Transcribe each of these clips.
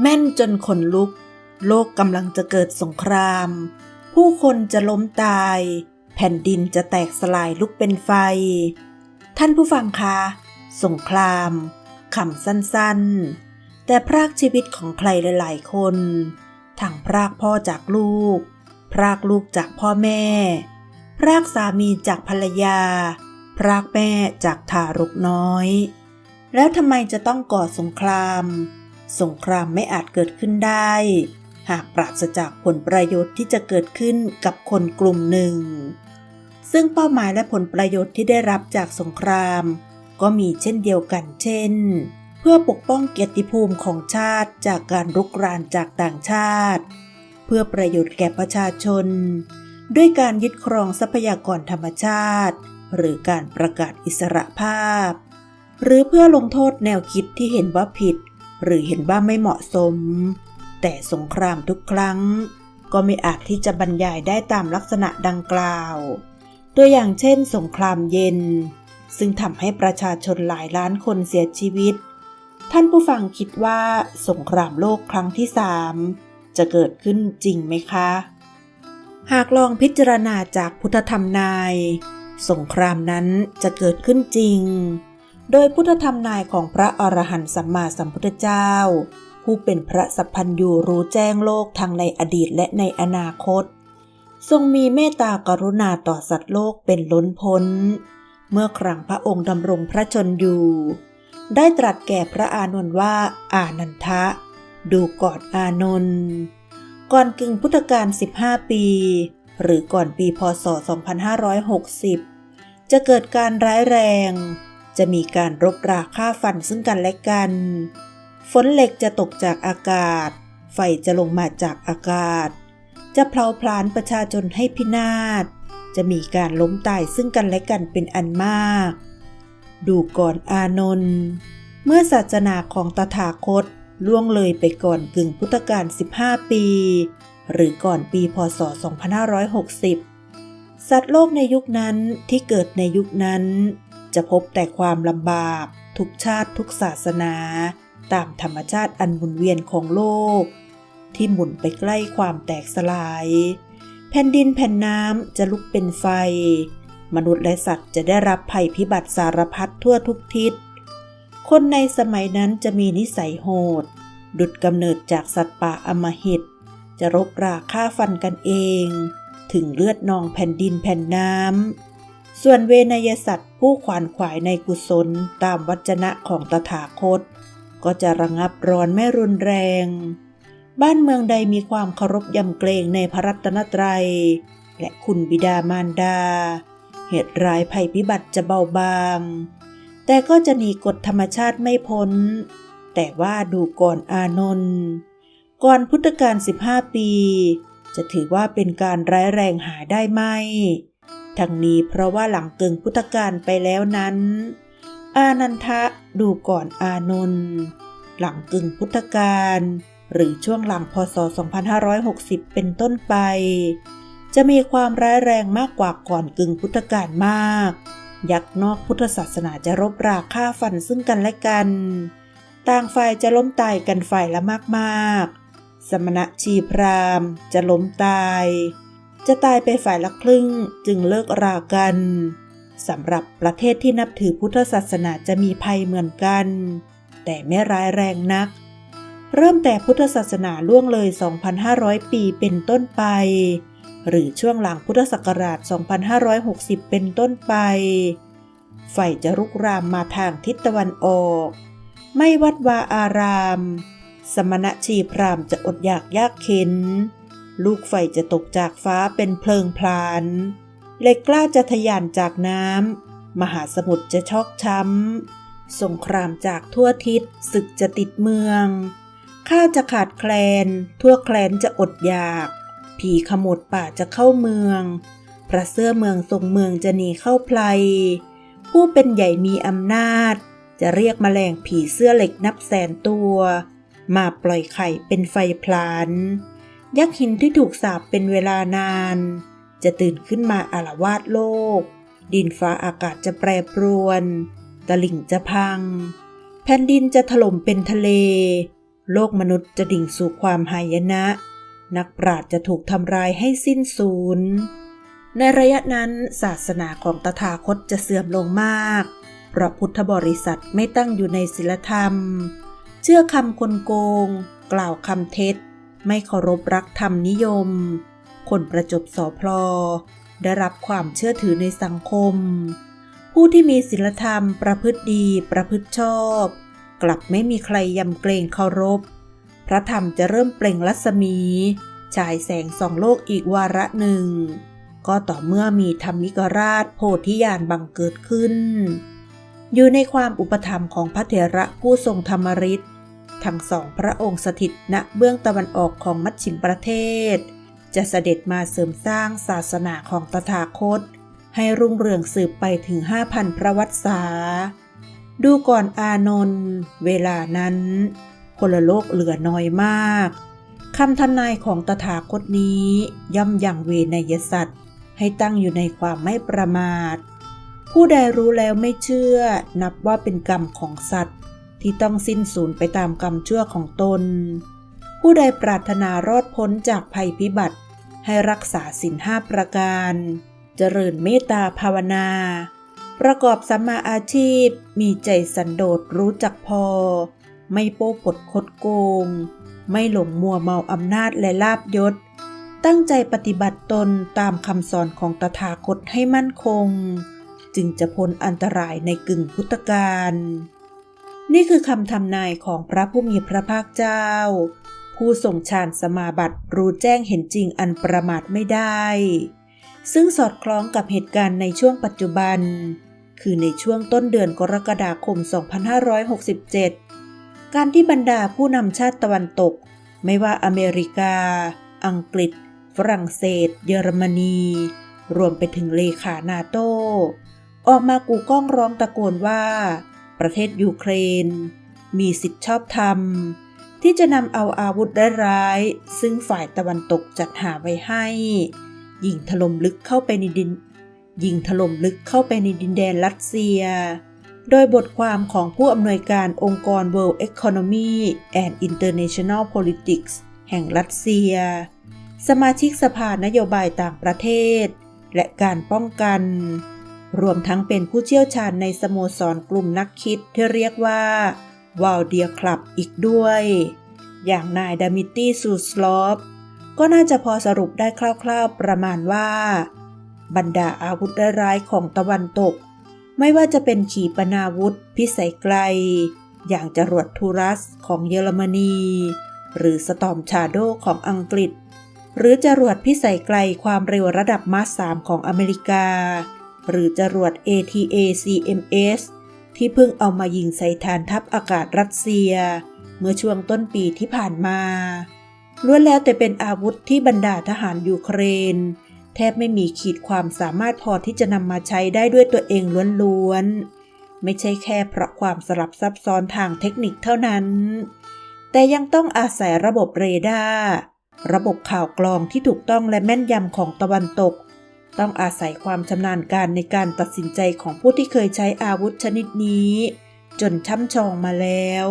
แม่นจนขนลุก โลกกำลังจะเกิดสงคราม ผู้คนจะล้มตาย แผ่นดินจะแตกสลายลุกเป็นไฟ ท่านผู้ฟังคะ สงครามคำสั้นๆ แต่พรากชีวิตของใครหลายๆ คนทั้งพรากพ่อจากลูก พรากลูกจากพ่อแม่ พรากสามีจากภรรยา พรากแม่จากทารกน้อย แล้วทำไมจะต้องก่อสงคราม สงครามไม่อาจเกิดขึ้นได้ หากปราศจากผลประโยชน์ที่จะเกิดขึ้นกับคนกลุ่มหนึ่ง ซึ่งเป้าหมายและผลประโยชน์ที่ได้รับจากสงคราม ก็มีเช่นเดียวกันเช่น เพื่อปกป้องเกียรติภูมิของชาติจากการรุกรานจากต่างชาติ เพื่อประโยชน์แก่ประชาชน ด้วยการยึดครองทรัพยากรธรรมชาติ หรือการประกาศอิสระภาพ หรือเพื่อลงโทษแนวคิดที่เห็นว่าผิด หรือเห็นว่าไม่เหมาะสม แต่สงครามทุกครั้ง ก็ไม่อาจที่จะบรรยายได้ตามลักษณะดังกล่าว ตัวอย่างเช่น สงครามเย็น ซึ่งทำให้ประชาชนหลายล้านคนเสียชีวิต ท่านผู้ฟังคิดว่าสงครามโลกครั้งที่สามจะเกิดขึ้นจริงไหมคะ หากลองพิจารณาจากพุทธธรรมนาย สงครามนั้นจะเกิดขึ้นจริง โดยพุทธธรรมนายของพระอรหันต์สัมมาสัมพุทธเจ้า ผู้เป็นพระสัพพัญญูรู้แจ้งโลกทั้งในอดีตและในอนาคต ทรงมีเมตตากรุณาต่อสัตว์โลกเป็นล้นพ้น เมื่อครั้งพระองค์ดำรงพระชนอยู่ ได้ตรัสแก่พระอานนท์ว่าอานันทะ ดูก่อนอานนท์ก่อนกึ่งพุทธกาล15 ปี หรือก่อนปีพศ 2560 จะเกิดการร้ายแรง จะมีการรบราฆ่าฟันซึ่งกันและกัน ฝนเหล็กจะตกจากอากาศ ไฟจะลงมาจากอากาศ จะเผาพลานประชาชนให้พินาศ จะมีการล้มตายซึ่งกันและกันเป็นอันมาก ดูก่อนอานนท์ เมื่อศาสนาของตถาคตล่วงเลยไปก่อนกึ่งพุทธกาล 15 ปี หรือก่อนปีพศ 2560 สัตว์โลกในยุคนั้นที่เกิดในยุคนั้น จะพบแต่ความลำบาก ทุกชาติทุกศาสนา ตามธรรมชาติอันหมุนเวียนของโลก ที่หมุนไปใกล้ความแตกสลาย แผ่นดินแผ่นน้ำจะลุกเป็นไฟ มนุษย์และสัตว์จะได้รับภัยพิบัติสารพัดทั่วทุกทิศ คนในสมัยนั้นจะมีนิสัยโหด ดุดกำเนิดจากสัตว์ป่าอมหิต จะรบราฆ่าฟันกันเอง ถึงเลือดนองแผ่นดินแผ่นน้ำ ส่วนเวนยสัตว์ผู้ขวานขวายในกุศลตามวัจนะของตถาคต ก็จะระงับร้อนไม่รุนแรง บ้านเมืองใดมีความเคารพยำเกรงในพระรัตนตรัย และคุณบิดามารดา เหตุร้ายภัยพิบัติจะเบาบาง แต่ก็จะหนีกฎธรรมชาติไม่พ้น แต่ว่าดูก่อนอานนท์ก่อนพุทธกาล15 ปี จะถือว่าเป็นการร้ายแรงหาได้ไหม ทั้งนี้เพราะว่าหลังเกิงพุทธกาลไปแล้วนั้น อานันทะดูก่อนอานนท์หลังกึ่งพุทธกาลหรือช่วงหลังพศ 2560 เป็นต้นไป จะมีความร้ายแรงมากกว่าก่อนกึ่งพุทธกาลมาก ยักษ์นอกพุทธศาสนาจะรบราฆ่าฟันซึ่งกันและกัน ต่างฝ่ายจะล้มตายกันฝ่ายละมากๆ สมณะชีพรามจะล้มตาย จะตายไปฝ่ายละครึ่งจึงเลิกรากันสำหรับประเทศที่นับถือพุทธศาสนาจะมีภัยเหมือนกัน แต่ไม่ร้ายแรงนัก เริ่มแต่พุทธศาสนาล่วงเลย 2,500 ปีเป็นต้นไป หรือช่วงหลังพุทธศักราช 2560 เป็นต้นไป ไฟจะรุกรามมาทางทิศตะวันออก ไม่วัดวาอาราม สมณะชีพรามจะอดอยากยากเข็น ลูกไฟจะตกจากฟ้าเป็นเพลิงพลานเหล็กกล้าจะทะยานจากน้ำ มหาสมุทรจะชอกช้ำ สงครามจากทั่วทิศศึกจะติดเมือง ข้าวจะขาดแคลน ทั่วแคลนจะอดอยาก ผีขมดป่าจะเข้าเมือง พระเสื้อเมืองทรงเมืองจะหนีเข้าไพลผู้เป็นใหญ่มีอำนาจ จะเรียกแมลงผีเสื้อเหล็กนับแสนตัว มาปล่อยไข่เป็นไฟพลาน ยักษ์หินที่ถูกสาปเป็นเวลานาน จะตื่นขึ้นมาอารวาสโลก ดินฟ้าอากาศจะแปรปรวน ตลิ่งจะพัง แผ่นดินจะถล่มเป็นทะเล โลกมนุษย์จะดิ่งสู่ความหายนะ นักปราชญ์จะถูกทำลายให้สิ้นสูญในระยะนั้นศาสนาของตถาคตจะเสื่อมลงมาก เพราะพุทธบริษัทไม่ตั้งอยู่ในศีลธรรม เชื่อคำคนโกง กล่าวคำเท็จ ไม่เคารพรักธรรมนิยม คนประจบสอพลอ ได้รับความเชื่อถือในสังคม ผู้ที่มีศีลธรรมประพฤติดี ประพฤติชอบ กลับไม่มีใครยำเกรงเคารพ พระธรรมจะเริ่มเปล่งรัศมีฉายแสงส่องโลกอีกวาระหนึ่ง ก็ต่อเมื่อมีธรรมิกราชโพธิญาณบังเกิดขึ้น อยู่ในความอุปถัมภ์ของพระเถระผู้ทรงธรรมฤทธิ์ ทั้งสองพระองค์สถิตณเบื้องตะวันออกของมัชชิมประเทศ จะเสด็จมาเสริมสร้างศาสนาของตถาคต ให้รุ่งเรืองสืบไปถึง5,000พระวัติษาดูก่อนอานนท์เวลานั้นคนลโลกเหลือน้อยมากคำทำนายของตถาคตนี้ย่ำยังเวนยสัตว์ ให้ตั้งอยู่ในความไม่ประมาท ผู้ใดรู้แล้วไม่เชื่อนับว่าเป็นกรรมของสัตว์ ที่ต้องสิ้นสูญไปตามกรรมชั่วของตน ผู้ใดปรารถนารอดพ้นจากภัยพิบัติ ให้รักษาสินห้าประการ เจริญเมตตาภาวนา ประกอบสัมมาอาชีพ มีใจสันโดษรู้จักพอ ไม่โป้ปดคดโกง ไม่หลงมัวเมาอำนาจและลาบยศ ตั้งใจปฏิบัติตนตามคำสอนของตถาคตให้มั่นคง จึงจะพ้นอันตรายในกึ่งพุทธกาล นี่คือคำทำนายของพระผู้มีพระภาคเจ้า ผู้ทรงฌานสมาบัติรู้แจ้งเห็นจริงอันประมาทไม่ได้ ซึ่งสอดคล้องกับเหตุการณ์ในช่วงปัจจุบัน คือในช่วงต้นเดือนกรกฎาคม 2567 การที่บรรดาผู้นำชาติตะวันตก ไม่ว่าอเมริกา อังกฤษ ฝรั่งเศส เยอรมนี รวมไปถึงเลขานาโตออกมากูก้องร้องตะโกนว่า ประเทศยูเครน มีสิทธิชอบธรรม ที่จะนำเอาอาวุธร้าย ซึ่งฝ่ายตะวันตกจัดหาไว้ให้ ยิงถล่มลึกเข้าไปในดิน ยิงถล่มลึกเข้าไปในดินแดนรัสเซีย โดยบทความของผู้อำนวยการองค์กร World Economy and International Politics แห่งรัสเซีย สมาชิกสภานโยบายต่างประเทศ และการป้องกัน รวมทั้งเป็นผู้เชี่ยวชาญในสโมสรกลุ่มนักคิดที่เรียกว่าวาลเดียคลับอีกด้วย อย่างนายดามิตี้ซูสลอฟก็น่าจะพอสรุปได้คร่าวๆประมาณว่า บรรดาอาวุธร้ายของตะวันตก ไม่ว่าจะเป็นขีปนาวุธพิสัยไกล อย่างจรวดทูรัสของเยอรมนี หรือสตอมชาโดของอังกฤษ หรือจรวดพิสัยไกลความเร็วระดับมาสามของอเมริกา หรือจรวด ATACMS ที่เพิ่งเอามายิงใส่ฐานทัพอากาศรัสเซีย เมื่อช่วงต้นปีที่ผ่านมาล้วนแล้วแต่เป็นอาวุธที่บรรดาทหารยูเครน แทบไม่มีขีดความสามารถพอที่จะนำมาใช้ได้ด้วยตัวเองล้วนๆ ไม่ใช่แค่เพราะความสลับซับซ้อนทางเทคนิคเท่านั้น แต่ยังต้องอาศัยระบบเรดาร์ระบบข่าวกรองที่ถูกต้องและแม่นยำของตะวันตก ต้องอาศัยความชำนาญการในการตัดสินใจของผู้ที่เคยใช้อาวุธชนิดนี้ จนช่ำชองมาแล้ว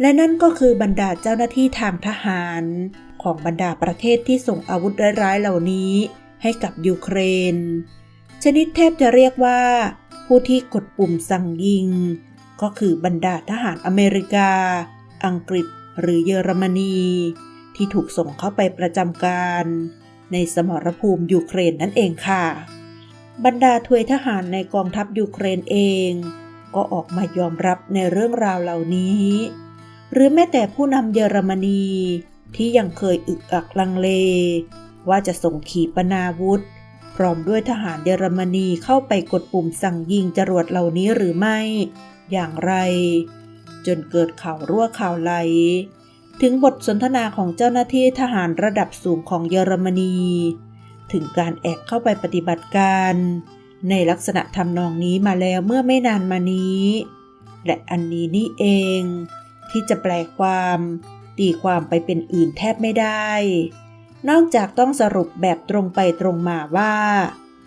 และนั่นก็คือบรรดาเจ้าหน้าที่ทางทหาร ของบรรดาประเทศที่ส่งอาวุธร้ายๆเหล่านี้ ให้กับยูเครน ชนิดแทบจะเรียกว่า ผู้ที่กดปุ่มสั่งยิง ก็คือบรรดาทหารอเมริกา อังกฤษหรือเยอรมนี ที่ถูกส่งเข้าไปประจำการ ในสมรภูมิยูเครนนั่นเองค่ะ บรรดาทวยทหารในกองทัพยูเครนเอง ก็ออกมายอมรับในเรื่องราวเหล่านี้ หรือแม้แต่ผู้นำเยอรมนีที่ยังเคยอึกอักลังเล ว่าจะส่งขีปนาวุธ พร้อมด้วยทหารเยอรมนีเข้าไปกดปุ่มสั่งยิงจรวดเหล่านี้หรือไม่ อย่างไร จนเกิดข่าวรั่วข่าวไหล ถึงบทสนทนาของเจ้าหน้าที่ทหารระดับสูงของเยอรมนี ถึงการแอบเข้าไปปฏิบัติการ ในลักษณะทำนองนี้มาแล้วเมื่อไม่นานมานี้ และอันนี้นี่เอง ที่จะแปลความตีความไปเป็นอื่นแทบไม่ได้ นอกจากต้องสรุปแบบตรงไปตรงมาว่า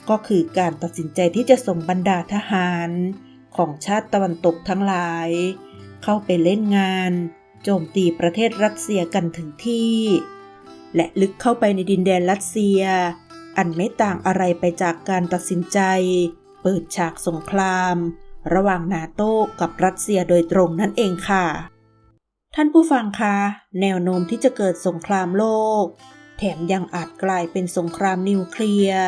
ก็คือการตัดสินใจที่จะส่งบรรดาทหารของชาติตะวันตกทั้งหลาย เข้าไปเล่นงาน โจมตีประเทศรัสเซียกันถึงที่ และลึกเข้าไปในดินแดนรัสเซีย อันไม่ต่างอะไรไปจากการตัดสินใจ เปิดฉากสงคราม ระหว่างนาโต้กับรัสเซียโดยตรงนั่นเองค่ะ ท่านผู้ฟังคะ แนวโน้มที่จะเกิดสงครามโลก แถมยังอาจกลายเป็นสงครามนิวเคลียร์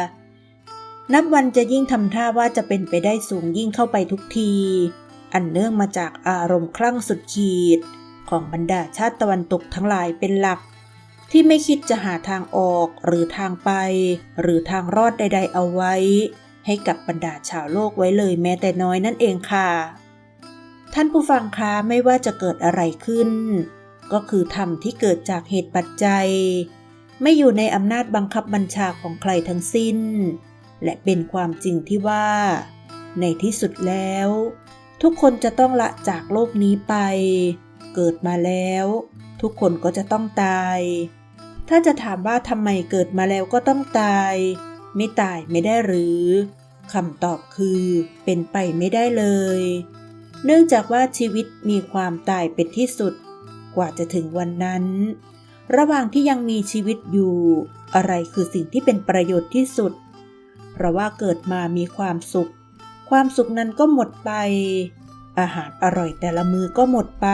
นับวันจะยิ่งทำท่าว่าจะเป็นไปได้สูงยิ่งเข้าไปทุกที อันเนื่องมาจากอารมณ์คลั่งสุดขีด ของบรรดาชาติตะวันตกทั้งหลายเป็นหลัก ที่ไม่คิดจะหาทางออกหรือทางไป หรือทางรอดใด ๆ เอาไว้ ให้กับบรรดาชาวโลกไว้เลยแม้แต่น้อยนั่นเองค่ะ ท่านผู้ฟังคะไม่ว่าจะเกิดอะไรขึ้น ก็คือธรรมที่เกิดจากเหตุปัจจัย ไม่อยู่ในอำนาจบังคับบัญชาของใครทั้งสิ้น และเป็นความจริงที่ว่า ในที่สุดแล้วทุกคนจะต้องละจากโลกนี้ไป เกิดมาแล้ว ทุกคนก็จะต้องตาย ถ้าจะถามว่าทำไมเกิดมาแล้วก็ต้องตาย ไม่ตายไม่ได้หรือคำตอบคือเป็นไปไม่ได้เลย เนื่องจากว่าชีวิตมีความตายเป็นที่สุด กว่าจะถึงวันนั้น ระหว่างที่ยังมีชีวิตอยู่ อะไรคือสิ่งที่เป็นประโยชน์ที่สุด เพราะว่าเกิดมามีความสุข ความสุขนั้นก็หมดไป อาหารอร่อยแต่ละมือก็หมดไป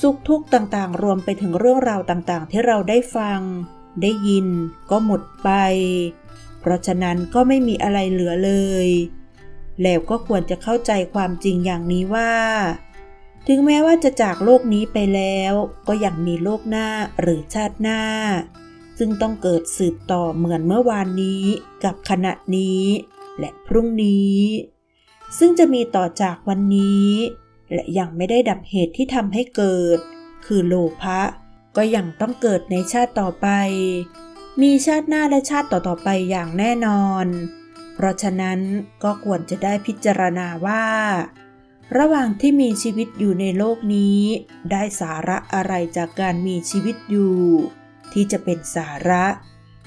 สุขทุกข์ต่างๆ รวมไปถึงเรื่องราวต่างๆ ที่เราได้ฟัง ได้ยินก็หมดไป เพราะฉะนั้นก็ไม่มีอะไรเหลือเลย แล้วก็ควรจะเข้าใจความจริงอย่างนี้ว่า ถึงแม้ว่าจะจากโลกนี้ไปแล้ว ก็ยังมีโลกหน้าหรือชาติหน้า ซึ่งต้องเกิดสืบต่อเหมือนเมื่อวานนี้กับขณะนี้ และพรุ่งนี้ ซึ่งจะมีต่อจากวันนี้ และยังไม่ได้ดับเหตุที่ทำให้เกิด คือโลภะก็ยังต้องเกิดในชาติต่อไป มีชาติหน้าและชาติต่อๆไปอย่างแน่นอน เพราะฉะนั้นก็ควรจะได้พิจารณาว่า ระหว่างที่มีชีวิตอยู่ในโลกนี้ ได้สาระอะไรจากการมีชีวิตอยู่ ที่จะเป็นสาระ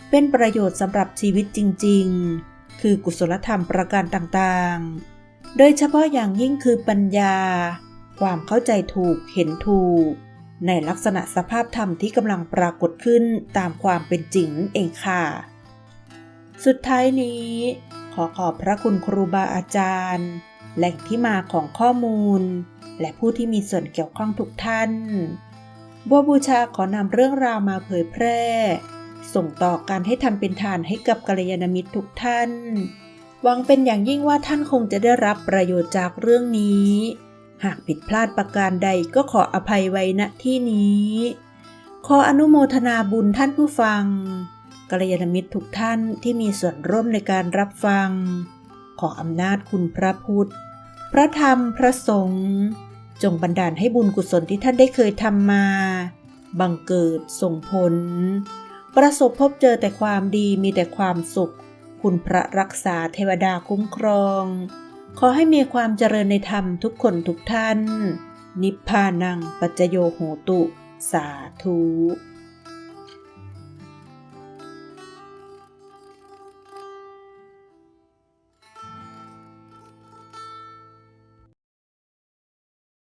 เป็นประโยชน์สำหรับชีวิตจริง ๆ คือกุศลธรรมประการต่างๆ โดยเฉพาะอย่างยิ่งคือปัญญา ความเข้าใจถูกเห็นถูก ในลักษณะสภาพธรรมที่กำลังปรากฏขึ้นตามความเป็นจริงนั่นเองค่ะ สุดท้ายนี้ ขอขอบพระคุณครูบาอาจารย์ แหล่งที่มาของข้อมูล และผู้ที่มีส่วนเกี่ยวข้องทุกท่าน บัวบูชาขอนำเรื่องราวมาเผยแพร่ ส่งต่อการให้ทำเป็นทานให้กับกัลยาณมิตรทุกท่าน หวังเป็นอย่างยิ่งว่าท่านคงจะได้รับประโยชน์จากเรื่องนี้ หากผิดพลาดประการใดก็ขออภัยไว้ณที่นี้ ขออนุโมทนาบุญท่านผู้ฟังกัลยาณมิตรทุกท่านที่มีส่วนร่วมในการรับฟัง ขออำนาจคุณพระพุทธ พระธรรมพระสงฆ์จงบันดาลให้บุญกุศลที่ท่านได้เคยทำมา บังเกิดส่งผล ประสบพบเจอแต่ความดีมีแต่ความสุข คุณพระรักษาเทวดาคุ้มครอง ขอให้มีความเจริญในธรรมทุกคนทุกท่าน นิพพานังปัจจโยโหตุ สาธุ